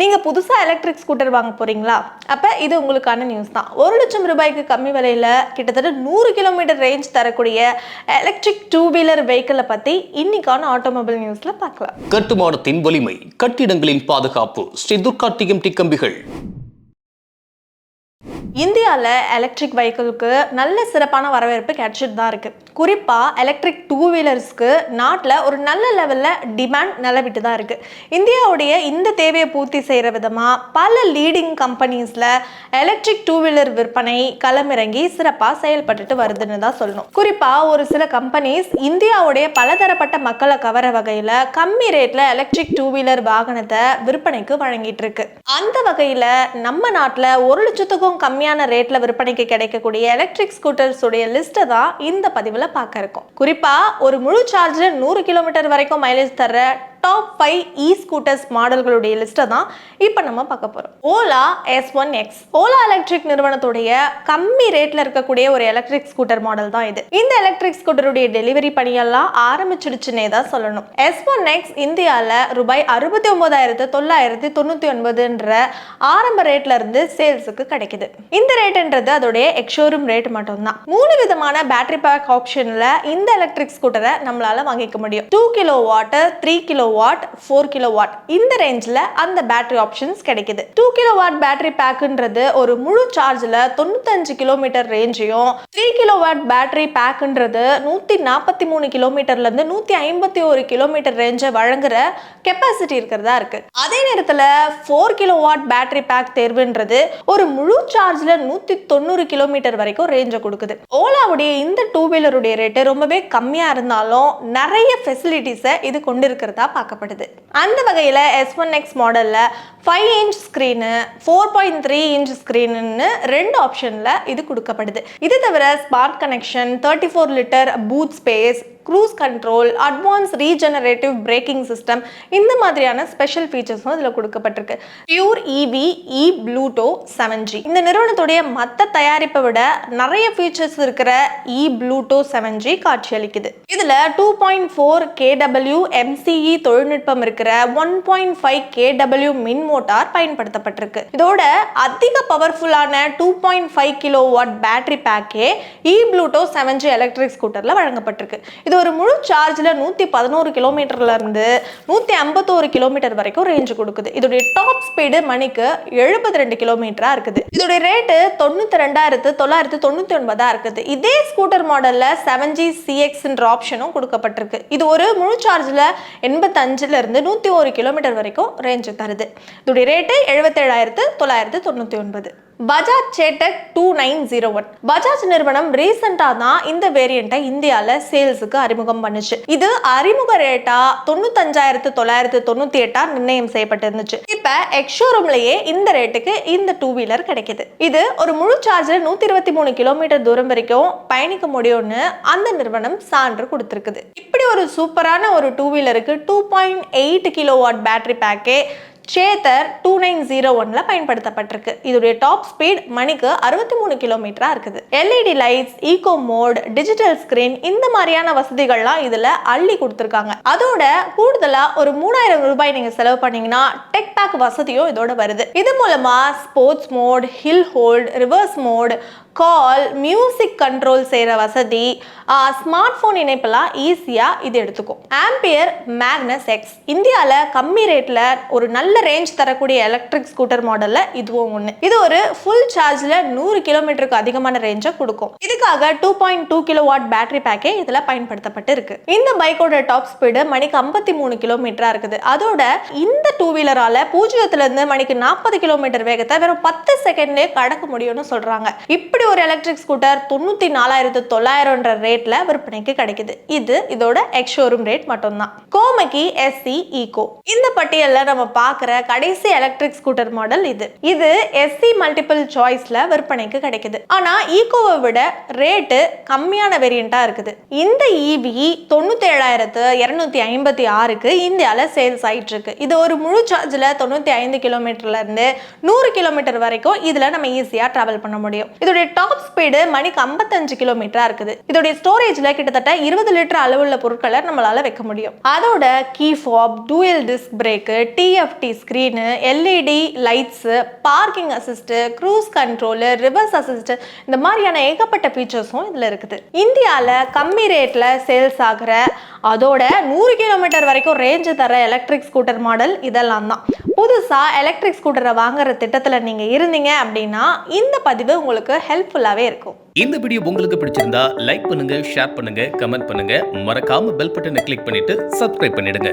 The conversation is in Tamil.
நீங்கள் புதுசாக எலக்ட்ரிக் ஸ்கூட்டர் வாங்க போகிறீங்களா அப்போ இது உங்களுக்கான நியூஸ் தான். ஒரு லட்சம் ரூபாய்க்கு கம்மி விலையில் கிட்டத்தட்ட நூறு கிலோமீட்டர் ரேஞ்ச் தரக்கூடிய எலக்ட்ரிக் டூ வீலர் வெஹிக்கிளை பற்றி இன்னைக்கான ஆட்டோமொபைல் நியூஸில் பார்க்கலாம். கட்டுமானத்தின் வலிமை கட்டிடங்களின் பாதுகாப்பு ஸ்ரீ துர்கா டிஎம்டி கம்பிகள் இந்தியாவில் எலக்ட்ரிக் வெஹிக்கிளுக்கு நல்ல சிறப்பான வரவேற்பு கிடைச்சிட்டு தான் இருக்குது குறிப்பாக எலக்ட்ரிக் டூ வீலர்ஸ்க்கு நாட்டில் ஒரு நல்ல லெவலில் டிமாண்ட் நிலவிட்டு தான் இருக்குது இந்தியாவுடைய இந்த தேவையை பூர்த்தி செய்கிற விதமாக பல லீடிங் கம்பெனிஸில் எலக்ட்ரிக் டூ வீலர் விற்பனை களமிறங்கி சிறப்பாக செயல்பட்டுட்டு வருதுன்னு தான் சொல்லணும். குறிப்பாக ஒரு சில கம்பெனிஸ் இந்தியாவுடைய பலதரப்பட்ட மக்களை கவர வகையில் கம்மி ரேட்டில் எலக்ட்ரிக் டூ வீலர் வாகனத்தை விற்பனைக்கு வழங்கிட்டு இருக்கு. அந்த வகையில் நம்ம நாட்டில் ஒரு லட்சத்துக்கும் கம்மி கம்மியான ரேட்ல விற்பனைக்கு கிடைக்கக்கூடிய எலக்ட்ரிக் ஸ்கூட்டர்ஸ் உடைய லிஸ்ட்டை தான் இந்த பதிவில் பார்க்க இருக்கோம். குறிப்பா ஒரு முழு சார்ஜில் நூறு கிலோமீட்டர் வரைக்கும் மைலேஜ் தர டாப் ஃபைவ் இ ஸ்கூட்டர்ஸ் மாடல்களுடைய லிஸ்ட்டை தான் இப்போ நம்ம பார்க்க போகிறோம் Ola S one X Ola electric நிறுவனத்துடைய கம்மி ரேட்டில் இருக்கக்கூடிய ஒரு எலக்ட்ரிக் ஸ்கூட்டர் மாடல் தான் இது. இந்த எலக்ட்ரிக் ஸ்கூட்டருடைய டெலிவரி பணியெல்லாம் ஆரம்பிச்சிடுச்சுன்னே தான் சொல்லணும். எஸ் ஒன் எக்ஸ் இந்தியாவில் ரூபாய் அறுபத்தி ஒன்பதாயிரத்து தொள்ளாயிரத்தி தொண்ணூற்றி ஒன்பதுன்ற ஆரம்ப ரேட்ல இருந்து சேல்ஸுக்கு கிடைக்குது. இந்த ரேட்ன்றது அதோடைய எக்ஷோரூம் ரேட் மட்டும்தான். மூணு விதமான பேட்டரி பேக் ஆப்ஷனில் இந்த எலக்ட்ரிக் ஸ்கூட்டரை நம்மளால வாங்கிக்க முடியும். Two kilo watt three kilo watt four kilo watt இந்த ரேஞ்சில் அந்த பேட்டரி ஆப்ஷன்ஸ் கிடைக்குது. டூ கிலோ வாட் பேட்டரி பேக்குன்றது ஒரு முழு சார்ஜில் தொண்ணூத்தஞ்சு கிலோமீட்டர் ரேஞ்சையும் த்ரீ கிலோ வாட் பேட்டரி பேக்குன்றது நூற்றி நாற்பத்தி மூணு கிலோமீட்டர்லேருந்து நூற்றி ஐம்பத்தி ஒரு கிலோமீட்டர் ரேஞ்சை வழங்குற கெப்பாசிட்டி இருக்கிறதா இருக்கு. அதே நேரத்தில் four kilo watt battery pack தேர்வுன்றது ஒரு முழு சார்ஜில் நூற்றி தொண்ணூறு கிலோமீட்டர் வரைக்கும் ரேஞ்சை கொடுக்குது. ஓலாவுடைய இந்த டூ வீலருடைய ரேட்டு ரொம்பவே கம்மியாக இருந்தாலும் நிறைய ஃபெசிலிட்டிஸை இது கொண்டு இருக்கிறதா பார்க்கப்படுது அந்த வகையில் எஸ் ஒன் எக்ஸ் மாடலில் five inch screen four point three inch ஸ்க்ரீனுன்னு ரெண்டு ஆப்ஷனில் இது கொடுக்கப்படுது. இது தவிர smart connection thirty four litre boot space cruise control advance regenerative braking system இந்த மாதிரியான ஸ்பெஷல் ஃபீச்சர்ஸும் இதில் கொடுக்கப்பட்டிருக்கு. Pure EV e Pluto seven G இந்த நிறுவனத்துடைய மற்ற தயாரிப்பை விட நிறைய ஃபீச்சர்ஸ் இருக்கிற இ ப்ளூட்டோ செவன் ஜி காட்சியளிக்குது. இதில் two point four KW MCE தொழில்நுட்பம் இருக்கிற ஒன் பாயிண்ட் ஃபைவ் கேடபிள்யூ மின் மோட்டார் பயன்படுத்தப்பட்டிருக்கு. இதோட அதிக பவர்ஃபுல்லான two point five kilo watt battery பேக்கே E Pluto seven G electric ஸ்கூட்டரில் வழங்கப்பட்டிருக்கு. இது ஒரு முழு சார்ஜில் நூற்றி பதினோரு கிலோமீட்டர்லேருந்து நூற்றி ஐம்பத்தோரு கிலோமீட்டர் வரைக்கும் ரேஞ்ச் கொடுக்குது. இதோடைய டாப் ஸ்பீடு மணிக்கு எழுபத்தி ரெண்டு கிலோமீட்டராக இருக்குது. இதோடைய ரேட்டு தொண்ணூற்றி ரெண்டாயிரத்து தொள்ளாயிரத்து தொண்ணூற்றி ஒன்பதாக இருக்குது. இதே ஸ்கூட்டர் மாடலில் செவன் ஜி சிஎக்ஸ்ன்ற ஆப்ஷனும் கொடுக்கப்பட்டிருக்கு. இது ஒரு முழு சார்ஜில் எண்பத்தஞ்சிலிருந்து நூற்றி ஒரு கிலோமீட்டர் வரைக்கும் ரேஞ்சு தருது. இதோடைய ரேட்டு எழுபத்தேழாயிரத்து தொள்ளாயிரத்து தொண்ணூற்றி ஒன்பது. Bajaj Chetak two nine zero one. Bajaj நிறுவனம் ரீசெண்டாக தான் இந்த வேரியண்ட்டை இந்தியாவில் சேல்ஸுக்கு அறிமுகம் பண்ணுச்சு. இது அறிமுக ரேட்டா தொண்ணூத்தஞ்சாயிரத்து தொள்ளாயிரத்து தொண்ணூத்தி எட்டா நிர்ணயம் செய்யப்பட்டிருந்துச்சு. இப்ப எக்ஷோரூம்லயே இந்த ரேட்டுக்கு இந்த டூ வீலர் கிடைக்குது. இது ஒரு முழு சார்ஜில் நூத்தி இருபத்தி மூணு கிலோமீட்டர் தூரம் வரைக்கும் பயணிக்க முடியும்னு அந்த நிறுவனம் சான்று கொடுத்துருக்குது. இப்படி ஒரு சூப்பரான ஒரு two வீலருக்கு two point eight kilo watt battery பேக்கே சேத்தர் டூ நைன் ஜீரோ ஒன்ல பயன்படுத்தப்பட்டிருக்கு. இதோடைய டாப் ஸ்பீட் மணிக்கு அறுபத்தி மூணு கிலோமீட்டரா இருக்குது. LED lights eco mode digital screen இந்த மாதிரியான வசதிகள்லாம் இதுல அள்ளி கொடுத்துருக்காங்க. அதோட கூடுதலா ஒரு மூணாயிரம் ரூபாய் நீங்க செலவு பண்ணீங்கன்னா டெக் பேக் வசதியும் இதோட வருது. இது மூலமா sports mode hill hold reverse mode call music control செய்கிற வசதி ஸ்மார்ட் ஃபோன் இணைப்பெல்லாம் ஈஸியாக இது எடுத்துக்கும். ஆம்பியர் மேக்னஸ் எக்ஸ் இந்தியாவில் கம்மி ரேட்டில் ஒரு நல்ல ரேஞ்ச் தரக்கூடிய எலக்ட்ரிக் ஸ்கூட்டர் மாடலில் இதுவும் ஒன்று இது ஒரு ஃபுல் சார்ஜில் நூறு கிலோமீட்டருக்கு அதிகமான ரேஞ்சை கொடுக்கும். இதுக்காக two point two kilo watt battery பேக்கே இதில் பயன்படுத்தப்பட்டு இருக்கு. இந்த பைக்கோட டாப் ஸ்பீடு மணிக்கு ஐம்பத்தி மூணு கிலோமீட்டராக இருக்குது. அதோட இந்த டூ வீலரால் பூஜ்ஜியத்துலேருந்து மணிக்கு நாற்பது கிலோமீட்டர் வேகத்தை வெறும் பத்து செகண்ட்லேயே கடக்க முடியும்னு சொல்கிறாங்க இப்படி ஒரு எலக்ட்ரிக் ஸ்கூட்டர் தொண்ணூற்றி நாலாயிரத்து தொள்ளாயிரம்ன்ற ரேட்டில் விற்பனைக்கு கிடைக்குது. இது இதோட எக்ஸ் ஷோரூம் ரேட் மட்டும்தான். கோமகி எஸ்சி ஈகோ இந்த பட்டியலில் நம்ம பார்க்குற கடைசி எலக்ட்ரிக் ஸ்கூட்டர் மாடல் இது. இது எஸ்சி மல்டிபிள் சாய்ஸில் விற்பனைக்கு கிடைக்குது. ஆனால் ஈகோவை விட ரேட்டு கம்மியான வேரியண்ட்டாக இருக்குது. இந்த இவி தொண்ணூத்தி ஏழாயிரத்து இரநூத்தி ஐம்பத்தி ஆறுக்கு இந்தியாவில் சேல்ஸ் ஆயிட்டு இருக்கு. இது ஒரு முழு சார்ஜில் தொண்ணூற்றி ஐந்து கிலோமீட்டர்லேருந்து நூறு கிலோமீட்டர் வரைக்கும் இதில் நம்ம ஈஸியாக ட்ராவல் பண்ண முடியும். இதோடைய டாப் ஸ்பீடு மணிக்கு ஐம்பத்தஞ்சு கிலோமீட்டராக இருக்குது. இதோடைய ஸ்டோரேஜில் கிட்டத்தட்ட இருபது லிட்டர் அளவுள்ள பொருட்களை நம்மளால் வைக்க முடியும். அதோட key fob dual disc brake TFT screen LED lights parking assist cruise control reverse assist இந்த மாதிரியான ஏகப்பட்ட ஃபீச்சர்ஸும் இதில் இருக்குது. இந்தியாவில் கம்மி ரேட்டில் சேல்ஸ் ஆகிற அதோட நூறு கிலோமீட்டர் வரைக்கும் ரேஞ்சு தர எலக்ட்ரிக் ஸ்கூட்டர் மாடல் இதெல்லாம் தான். புதுசாக எலக்ட்ரிக் ஸ்கூட்டரை வாங்குற திட்டத்தில் நீங்கள் இருந்தீங்க அப்படின்னா இந்த பதிவு உங்களுக்கு ஹெல்ப்ஃபுல்லாகவே இருக்கும். இந்த வீடியோ உங்களுக்கு பிடிச்சிருந்தா லைக் பண்ணுங்க ஷேர் பண்ணுங்க கமெண்ட் பண்ணுங்க. மறக்காம பெல் பட்டனை கிளிக் பண்ணிட்டு சப்ஸ்கிரைப் பண்ணிடுங்க.